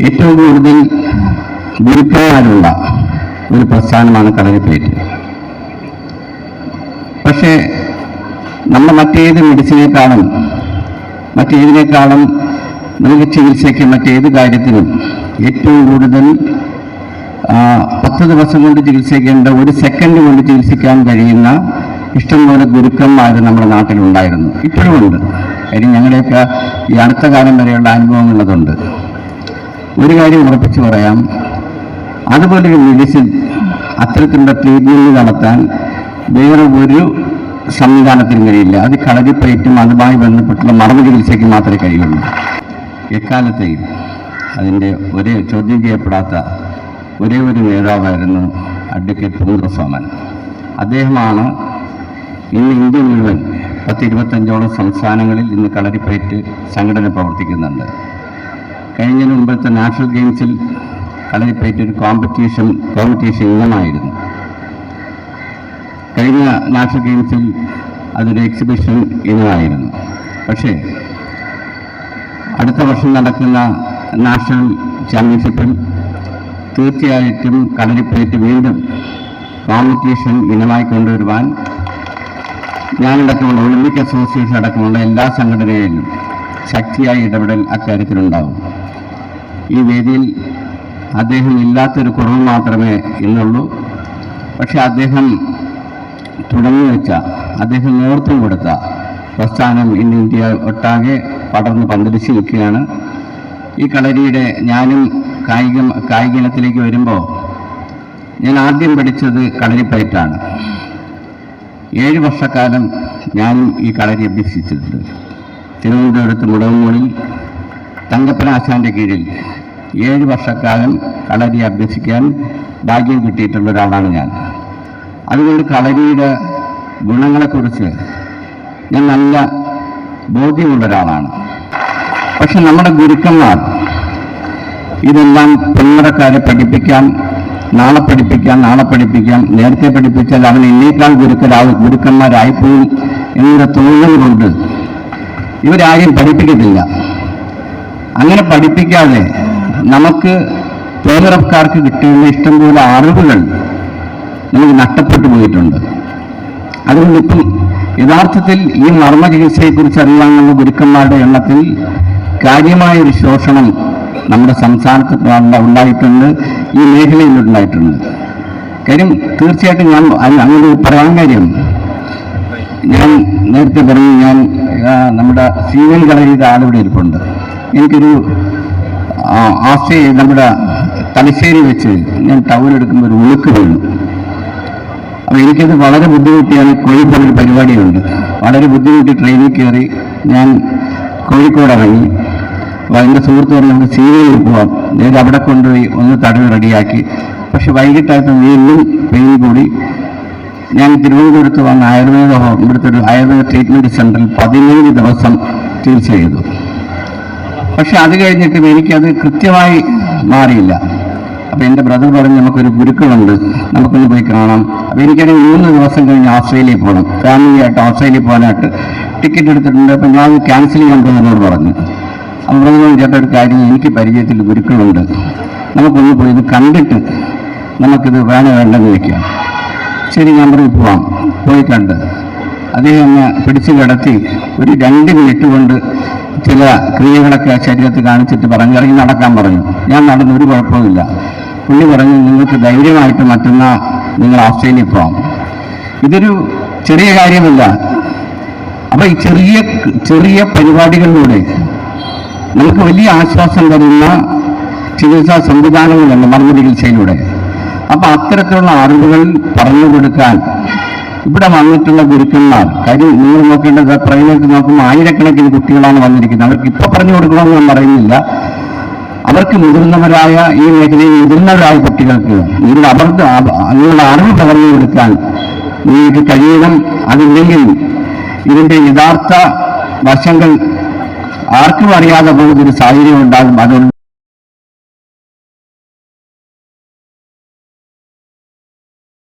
ഏറ്റവും കൂടുതൽ ഗുരുക്കന്മാരുള്ള ഒരു പ്രസ്ഥാനമാണ് കളരിപ്പേറ്റ് പക്ഷേ നമ്മൾ മറ്റേത് മെഡിസിനേക്കാളും മറ്റേതിനേക്കാളും നമുക്ക് ചികിത്സയ്ക്ക് മറ്റേത് കാര്യത്തിനും ഏറ്റവും കൂടുതൽ പത്ത് ദിവസം കൊണ്ട് ചികിത്സിക്കേണ്ട ഒരു സെക്കൻഡ് കൊണ്ട് ചികിത്സിക്കാൻ കഴിയുന്ന ഇഷ്ടംപോലെ ഗുരുക്കന്മാർ നമ്മുടെ നാട്ടിലുണ്ടായിരുന്നു. ഇപ്പോഴും ഉണ്ട് കാര്യം ഞങ്ങളുടെയൊക്കെ ഈ അടുത്ത കാലം വരെയുള്ള അനുഭവങ്ങളുള്ളതുണ്ട് ഒരു കാര്യം ഉറപ്പിച്ചു പറയാം. അതുപോലൊരു മെഡിസിൻ അത്തരത്തിലുള്ള ട്രീറ്റ്മെന്റ് നടത്താൻ വേറെ ഒരു സംവിധാനത്തിനും കഴിയില്ല. അത് കളരിപ്പയറ്റും അതുമായി ബന്ധപ്പെട്ടുള്ള മറവ് ചികിത്സയ്ക്ക് മാത്രമേ കഴിയുള്ളൂ. എക്കാലത്തെയും അതിന്റെ ഒരേ ചോദ്യം ചെയ്യപ്പെടാത്ത ഒരേ ഒരു നേതാവായിരുന്നു അഡ്വക്കേറ്റ് പൂർണസ്വാമൻ അദ്ദേഹമാണ് ഇന്ന് ഇന്ത്യ മുഴുവൻ പത്ത് ഇരുപത്തഞ്ചോളം സംസ്ഥാനങ്ങളിൽ ഇന്ന് കളരിപ്പയറ്റ് സംഘടന പ്രവർത്തിക്കുന്നുണ്ട്. കഴിഞ്ഞ മുമ്പത്തെ നാഷണൽ ഗെയിംസിൽ കളരിപ്പയറ്റ് ഒരു കോമ്പറ്റീഷൻ കോമ്പറ്റീഷൻ ഇനമായിരുന്നു. കഴിഞ്ഞ നാഷണൽ ഗെയിംസിൽ അതൊരു എക്സിബിഷൻ ഇനമായിരുന്നു. പക്ഷേ അടുത്ത വർഷം നടക്കുന്ന നാഷണൽ ചാമ്പ്യൻഷിപ്പിൽ തീർച്ചയായിട്ടും കളരിപ്പയറ്റ് വീണ്ടും കോമ്പറ്റീഷൻ ഇനമായി കൊണ്ടുവരുവാൻ ഞാനടക്കമുള്ള ഒളിമ്പിക് അസോസിയേഷൻ അടക്കമുള്ള എല്ലാ സംഘടനയിലും ശക്തിയായ ഇടപെടൽ അക്കാര്യത്തിലുണ്ടാവും. ഈ വേദിയിൽ അദ്ദേഹം ഇല്ലാത്തൊരു കുറവ് മാത്രമേ ഇന്നുള്ളൂ. പക്ഷെ അദ്ദേഹം തുടങ്ങി വെച്ച അദ്ദേഹം നേതൃത്വം കൊടുത്ത പ്രസ്ഥാനം ഇന്ന് ഇന്ത്യ ഒട്ടാകെ പടർന്ന് പന്തലിച്ച് നിൽക്കുകയാണ്. ഈ കളരിയുടെ ഞാനും കായിക കായിക ഇനത്തിലേക്ക് വരുമ്പോൾ ഞാൻ ആദ്യം പഠിച്ചത് കളരിപ്പയറ്റാണ് ഏഴ് വർഷക്കാലം ഞാനും ഈ കളരി അഭ്യസിച്ചിട്ടുണ്ട്. തിരുവനന്തപുരത്ത് മുടവുമൂളിൽ തങ്കപ്പനാശാന്റെ കീഴിൽ ഏഴ് വർഷക്കാലം കളരി അഭ്യസിക്കാൻ ഭാഗ്യം കിട്ടിയിട്ടുള്ള ഒരാളാണ് ഞാൻ. അതുകൊണ്ട് കളരിയുടെ ഗുണങ്ങളെക്കുറിച്ച് ഞാൻ നല്ല ബോധ്യമുള്ള ഒരാളാണ്. പക്ഷെ നമ്മുടെ ഗുരുക്കന്മാർ ഇതെല്ലാം പിന്മുറക്കാരെ പഠിപ്പിക്കാൻ നാളെ പഠിപ്പിക്കാം നാളെ പഠിപ്പിക്കാം നേരത്തെ പഠിപ്പിച്ചാൽ അവൻ എന്നേക്കാൾ ഗുരുക്കരാവും ഗുരുക്കന്മാരായിപ്പോവും എന്നിവിടെ തോന്നൽ കൊണ്ട് ഇവരാരും പഠിപ്പിക്കത്തില്ല. അങ്ങനെ പഠിപ്പിക്കാതെ നമുക്ക് പേരക്കാർക്ക് ഇഷ്ടം ഇഷ്ടംപോലെ അറിവുകൾ നമുക്ക് നഷ്ടപ്പെട്ടു പോയിട്ടുണ്ട്. അതുകൊണ്ട് ഇപ്പം യഥാർത്ഥത്തിൽ ഈ മർമ്മ ചികിത്സയെക്കുറിച്ച് അറിയാനുള്ള ഗുരുക്കന്മാരുടെ എണ്ണത്തിൽ കാര്യമായ ഒരു ശോഷണം നമ്മുടെ സംസ്ഥാനത്ത് ഉണ്ടായിട്ടുണ്ട് ഈ മേഖലയിൽ ഉണ്ടായിട്ടുണ്ട് കാര്യം തീർച്ചയായിട്ടും ഞാൻ അങ്ങനെ പറയാൻ കാര്യം ഞാൻ നേരത്തെ പറഞ്ഞു ഞാൻ നമ്മുടെ സീവൻ കളരിയുടെ ആളിവിടെ ഇരിപ്പുണ്ട്. എനിക്കൊരു ആ, ആസ്ട്രേലിയ നമ്മുടെ തലശ്ശേരി വെച്ച് ഞാൻ ടൗൺ എടുക്കുമ്പോൾ ഒരു ഉളുക്ക് വീണു. അപ്പോൾ എനിക്കത് വളരെ ബുദ്ധിമുട്ടിയാണ്. കോഴിക്കോട് ഒരു പരിപാടിയുണ്ട്. വളരെ ബുദ്ധിമുട്ടി ട്രെയിനിൽ കയറി ഞാൻ കോഴിക്കോട് ഇറങ്ങി. അപ്പോൾ എന്റെ സുഹൃത്ത് പറഞ്ഞ് നമുക്ക് സീരിയലിൽ പോവാം. നേരെ അവിടെ കൊണ്ടുപോയി ഒന്ന് തടവ് റെഡിയാക്കി. പക്ഷെ വൈകിട്ടായപ്പോൾ വീണ്ടും പെയിൻ കൂടി. ഞാൻ തിരുവനന്തപുരത്ത് വന്ന ആയുർവേദ ഇവിടുത്തെ ഒരു ആയുർവേദ ട്രീറ്റ്മെന്റ് സെന്ററിൽ പതിനേഴ് ദിവസം ചികിത്സ ചെയ്തു. പക്ഷെ അത് കഴിഞ്ഞിട്ടും എനിക്കത് കൃത്യമായി മാറിയില്ല. അപ്പൊ എന്റെ ബ്രദർ പറഞ്ഞു നമുക്കൊരു ഗുരുക്കളുണ്ട്. നമുക്കൊന്ന് പോയി കാണാം. അപ്പൊ എനിക്കാണെങ്കിൽ മൂന്ന് ദിവസം കഴിഞ്ഞ് ഓസ്ട്രേലിയയിൽ പോകണം ഫാമിലിയായിട്ട് ഓസ്ട്രേലിയയിൽ പോകാനായിട്ട് ടിക്കറ്റ് എടുത്തിട്ടുണ്ട്. അപ്പൊ ഞാൻ ക്യാൻസൽ ചെയ്യാൻ പോകുന്നവരോട് പറഞ്ഞു. അപ്പോൾ ബ്രദർ പറഞ്ഞു ചേട്ടാ ഒരു കാര്യം എനിക്ക് പരിചയത്തിൽ ഗുരുക്കളുണ്ട്. നമുക്കൊന്ന് പോയി ഇത് കണ്ടിട്ട് നമുക്കിത് വേണ വേണ്ടെന്ന് വയ്ക്കാം ശരി ഞാൻ പറഞ്ഞു പോവാം. പോയി കണ്ട്. അദ്ദേഹം പിടിച്ചു കിടത്തി ഒരു രണ്ട് മിനിറ്റ് കൊണ്ട് ചില ക്രിയകളൊക്കെ ശരീരത്തിൽ കാണിച്ചിട്ട് പറഞ്ഞു ഇറങ്ങി നടക്കാൻ പറഞ്ഞു. ഞാൻ നടന്നു ഒരു കുഴപ്പമില്ല പുള്ളി പറഞ്ഞു നിങ്ങൾക്ക് ധൈര്യമായിട്ട് മറ്റന്നാ നിങ്ങൾ ഓസ്ട്രേലിയ പോകാം ഇതൊരു ചെറിയ കാര്യമല്ല. അപ്പോൾ ഈ ചെറിയ ചെറിയ പരിപാടികളിലൂടെ നമുക്ക് വലിയ ആശ്വാസം തരുന്ന ചികിത്സാ സംവിധാനങ്ങളുണ്ട് മർമ്മ ചികിത്സയിലൂടെ. അപ്പോൾ അത്തരത്തിലുള്ള അറിവുകൾ പറഞ്ഞു കൊടുക്കാൻ ഇവിടെ വന്നിട്ടുള്ള ഗുരുക്കന്മാർ കാര്യം നിങ്ങൾ നോക്കേണ്ടത് പ്രൈവറ്റ് നോക്കുമ്പോൾ ആയിരക്കണക്കിന് കുട്ടികളാണ് വന്നിരിക്കുന്നത്. അവർക്ക് ഇപ്പൊ പറഞ്ഞു കൊടുക്കണമെന്ന് ഞാൻ പറയുന്നില്ല. അവർക്ക് മുതിർന്നവരായ ഈ മേഖലയിൽ മുതിർന്നവരായ കുട്ടികൾക്ക് നിങ്ങളുടെ അവർക്ക് അവ- നിങ്ങളുടെ അറിവ് പകർന്നു കൊടുക്കാൻ നിങ്ങൾക്ക് കഴിയണം. അതില്ലെങ്കിൽ ഇതിന്റെ യഥാർത്ഥ വശങ്ങൾ ആർക്കും അറിയാതെ പോകുന്നൊരു സാഹചര്യം ഉണ്ടാകും. അതുകൊണ്ട്